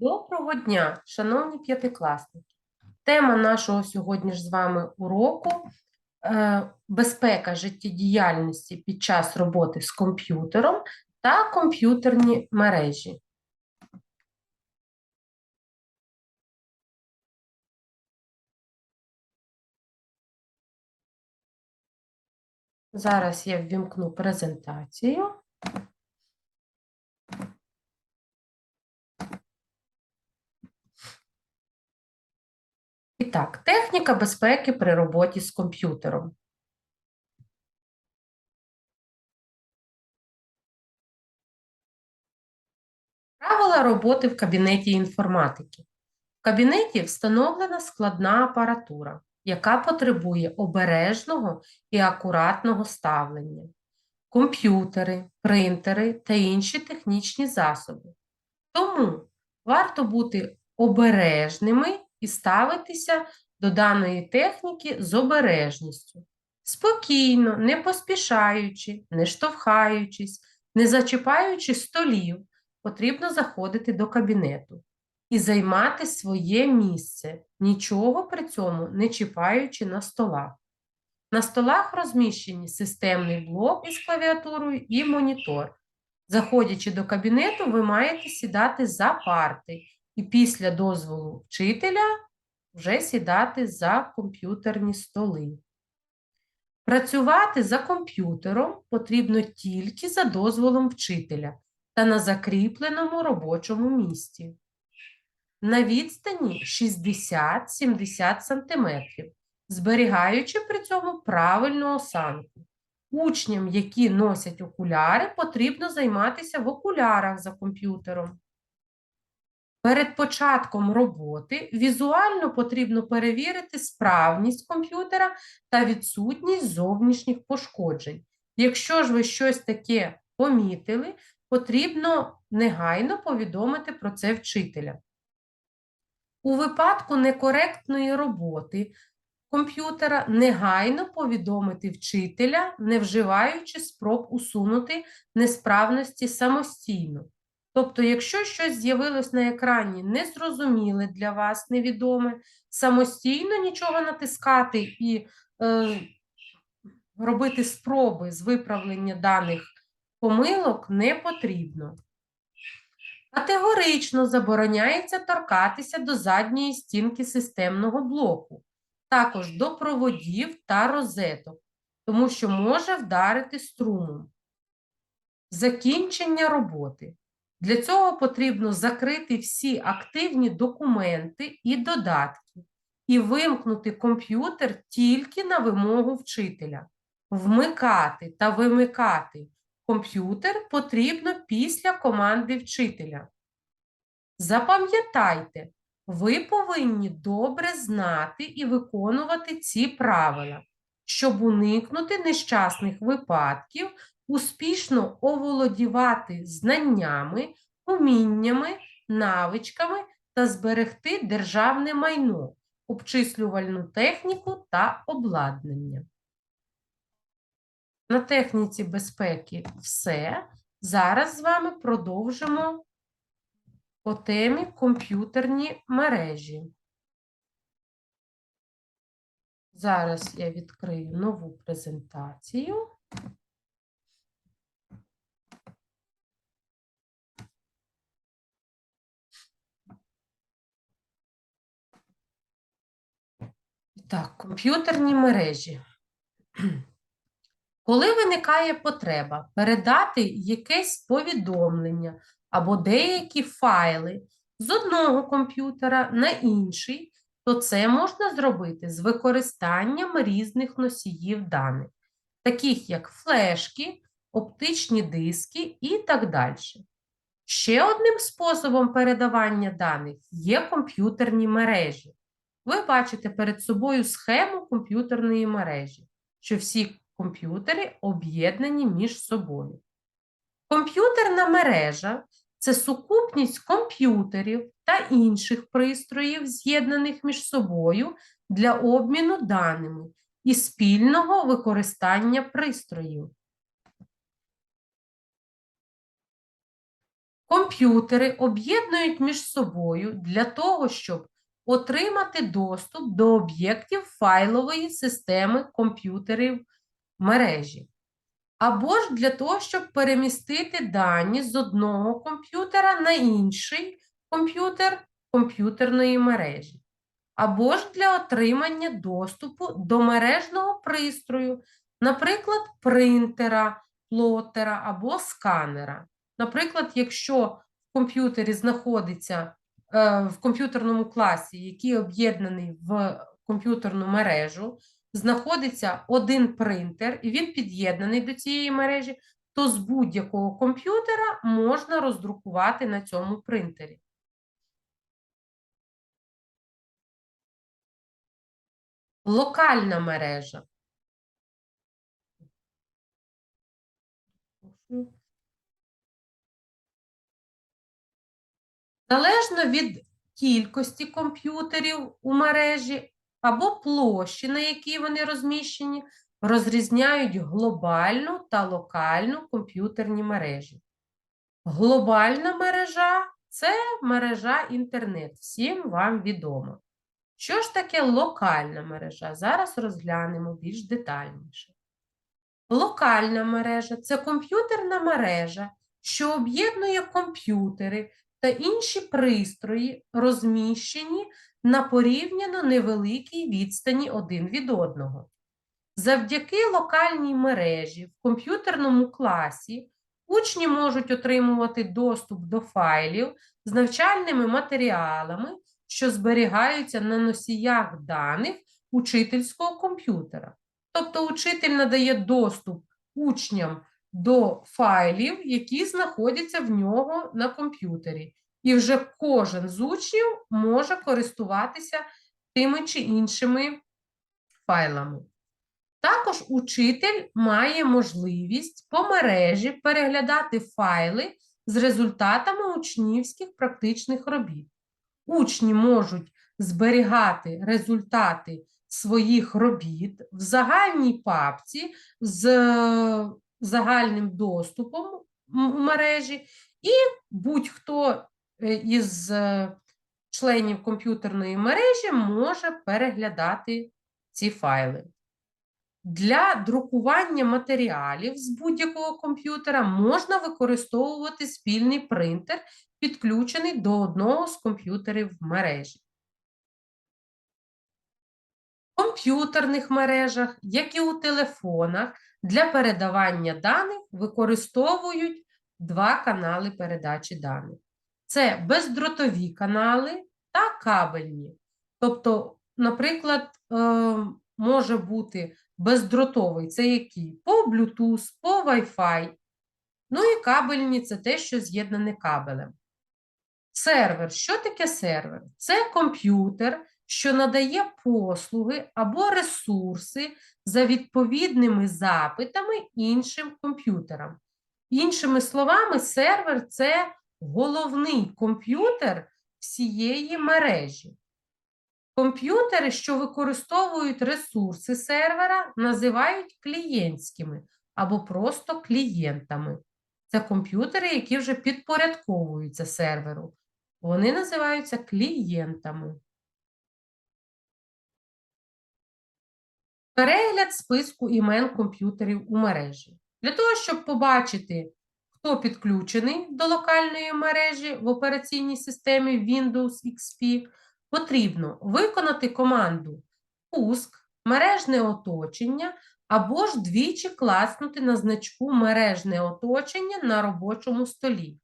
Доброго дня, шановні п'ятикласники. Тема нашого сьогодні ж з вами уроку е, безпека життєдіяльності під час роботи з комп'ютером та комп'ютерні мережі. Зараз я ввімкну презентацію. І так, техніка безпеки при роботі з комп'ютером. Правила роботи в кабінеті інформатики. В кабінеті встановлена складна апаратура, яка потребує обережного і акуратного ставлення. Комп'ютери, принтери та інші технічні засоби. Тому варто бути обережними і ставитися до даної техніки з обережністю. Спокійно, не поспішаючи, не штовхаючись, не зачіпаючи столів, потрібно заходити до кабінету і займати своє місце, нічого при цьому не чіпаючи на столах. На столах розміщені системний блок із клавіатурою і монітор. Заходячи до кабінету, ви маєте сідати за парти і після дозволу вчителя вже сідати за комп'ютерні столи. Працювати за комп'ютером потрібно тільки за дозволом вчителя та на закріпленому робочому місці. На відстані 60-70 см, зберігаючи при цьому правильну осанку. Учням, які носять окуляри, потрібно займатися в окулярах за комп'ютером. Перед початком роботи візуально потрібно перевірити справність комп'ютера та відсутність зовнішніх пошкоджень. Якщо ж ви щось таке помітили, потрібно негайно повідомити про це вчителя. У випадку некоректної роботи комп'ютера негайно повідомити вчителя, не вживаючи спроб усунути несправності самостійно. Тобто, якщо щось з'явилось на екрані незрозуміле для вас, невідоме, самостійно нічого натискати і е, робити спроби з виправлення даних помилок не потрібно. Категорично забороняється торкатися до задньої стінки системного блоку, також до проводів та розеток, тому що може вдарити струмом. Закінчення роботи. Для цього потрібно закрити всі активні документи і додатки і вимкнути комп'ютер тільки на вимогу вчителя. Вмикати та вимикати комп'ютер потрібно після команди вчителя. Запам'ятайте, ви повинні добре знати і виконувати ці правила, щоб уникнути нещасних випадків успішно оволодівати знаннями, уміннями, навичками та зберегти державне майно, обчислювальну техніку та обладнання. На техніці безпеки все. Зараз з вами продовжимо по темі комп'ютерні мережі. Зараз я відкрию нову презентацію. Так, комп'ютерні мережі. Коли виникає потреба передати якесь повідомлення або деякі файли з одного комп'ютера на інший, то це можна зробити з використанням різних носіїв даних, таких як флешки, оптичні диски і так далі. Ще одним способом передавання даних є комп'ютерні мережі. Ви бачите перед собою схему комп'ютерної мережі, що всі комп'ютери об'єднані між собою. Комп'ютерна мережа це сукупність комп'ютерів та інших пристроїв, з'єднаних між собою для обміну даними і спільного використання пристроїв. Комп'ютери об'єднують між собою для того, щоб отримати доступ до об'єктів файлової системи комп'ютерів мережі. Або ж для того, щоб перемістити дані з одного комп'ютера на інший комп'ютер комп'ютерної мережі. Або ж для отримання доступу до мережного пристрою, наприклад, принтера, плотера або сканера. Наприклад, якщо в комп'ютері знаходиться в комп'ютерному класі, який об'єднаний в комп'ютерну мережу, знаходиться один принтер, і він під'єднаний до цієї мережі, то з будь-якого комп'ютера можна роздрукувати на цьому принтері. Локальна мережа. Залежно від кількості комп'ютерів у мережі або площі, на якій вони розміщені, розрізняють глобальну та локальну комп'ютерні мережі. Глобальна мережа це мережа інтернет, всім вам відомо. Що ж таке локальна мережа? Зараз розглянемо більш детальніше. Локальна мережа це комп'ютерна мережа, що об'єднує комп'ютери та інші пристрої, розміщені на порівняно невеликій відстані один від одного. Завдяки локальній мережі в комп'ютерному класі учні можуть отримувати доступ до файлів з навчальними матеріалами, що зберігаються на носіях даних учительського комп'ютера. Тобто учитель надає доступ учням до файлів, які знаходяться в нього на комп'ютері. І вже кожен з учнів може користуватися тими чи іншими файлами. Також учитель має можливість по мережі переглядати файли з результатами учнівських практичних робіт. Учні можуть зберігати результати своїх робіт в загальній папці з загальним доступом мережі, і будь-хто е, із е, членів комп'ютерної мережі може переглядати ці файли. Для друкування матеріалів з будь-якого комп'ютера можна використовувати спільний принтер, підключений до одного з комп'ютерів в мережі. Комп'ютерних мережах, як і у телефонах, для передавання даних використовують два канали передачі даних. Це бездротові канали та кабельні. Тобто, наприклад, е, може бути бездротовий це які? По Bluetooth, по Wi-Fi. Ну і кабельні це те, що з'єднане кабелем. Сервер. Що таке сервер? Це комп'ютер, що надає послуги або ресурси за відповідними запитами іншим комп'ютерам. Іншими словами, сервер це головний комп'ютер всієї мережі. Комп'ютери, що використовують ресурси сервера, називають клієнтськими або просто клієнтами. Це комп'ютери, які вже підпорядковуються серверу. Вони називаються клієнтами. Перегляд списку імен комп'ютерів у мережі. Для того, щоб побачити, хто підключений до локальної мережі в операційній системі Windows XP, потрібно виконати команду Пуск, мережне оточення або ж двічі класнути на значку мережне оточення на робочому столі.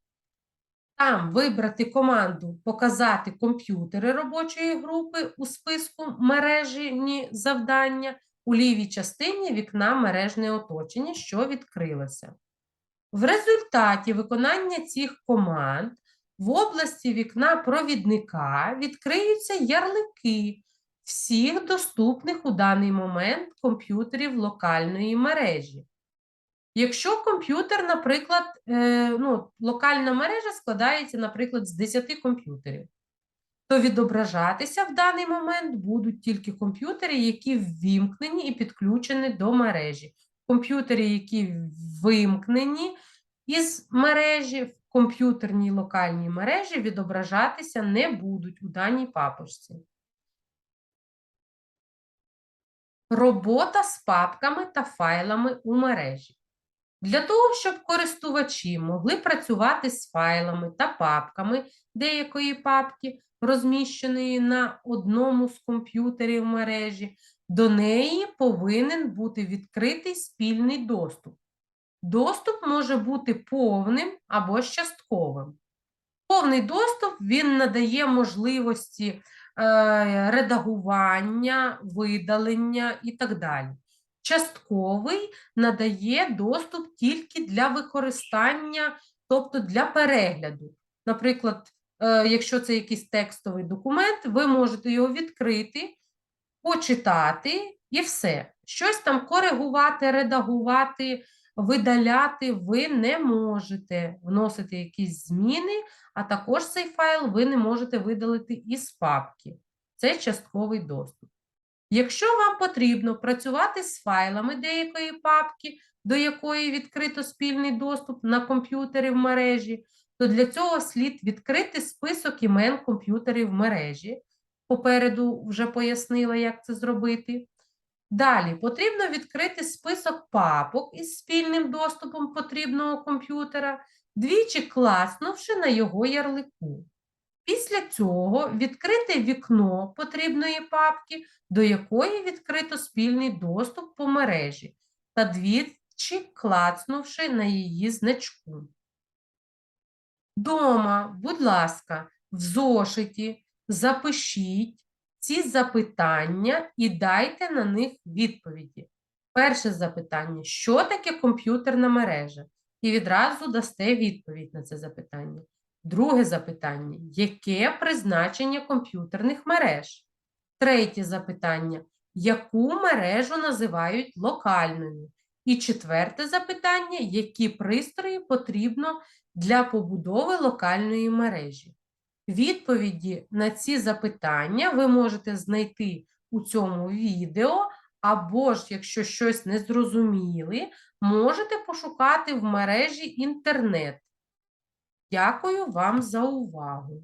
Там вибрати команду Показати комп'ютери робочої групи у списку мережні завдання у лівій частині вікна мережне оточення, що відкрилося. В результаті виконання цих команд в області вікна провідника відкриються ярлики всіх доступних у даний момент комп'ютерів локальної мережі. Якщо комп'ютер, наприклад, е, ну, локальна мережа складається, наприклад, з 10 комп'ютерів, то відображатися в даний момент будуть тільки комп'ютери, які ввімкнені і підключені до мережі. Комп'ютери, які вимкнені із мережі, комп'ютерній локальній мережі відображатися не будуть у даній папочці. Робота з папками та файлами у мережі. Для того, щоб користувачі могли працювати з файлами та папками деякої папки, розміщеної на одному з комп'ютерів мережі, до неї повинен бути відкритий спільний доступ. Доступ може бути повним або частковим. Повний доступ він надає можливості е, редагування, видалення і так далі. Частковий надає доступ тільки для використання, тобто для перегляду. Наприклад, е, якщо це якийсь текстовий документ, ви можете його відкрити, почитати і все. Щось там коригувати, редагувати, видаляти ви не можете, вносити якісь зміни, а також цей файл ви не можете видалити із папки. Це частковий доступ. Якщо вам потрібно працювати з файлами деякої папки, до якої відкрито спільний доступ на комп'ютері в мережі, то для цього слід відкрити список імен комп'ютерів в мережі. Попереду вже пояснила, як це зробити. Далі потрібно відкрити список папок із спільним доступом потрібного комп'ютера, двічі класнувши на його ярлику. Після цього відкрити вікно потрібної папки, до якої відкрито спільний доступ по мережі, та двічі клацнувши на її значку. Дома, будь ласка, в зошиті запишіть ці запитання і дайте на них відповіді. Перше запитання: що таке комп'ютерна мережа? І відразу дасте відповідь на це запитання. Друге запитання: яке призначення комп'ютерних мереж? Третє запитання: яку мережу називають локальною? І четверте запитання: які пристрої потрібно для побудови локальної мережі? Відповіді на ці запитання ви можете знайти у цьому відео, або ж, якщо щось не зрозуміли, можете пошукати в мережі інтернет. Дякую вам за увагу!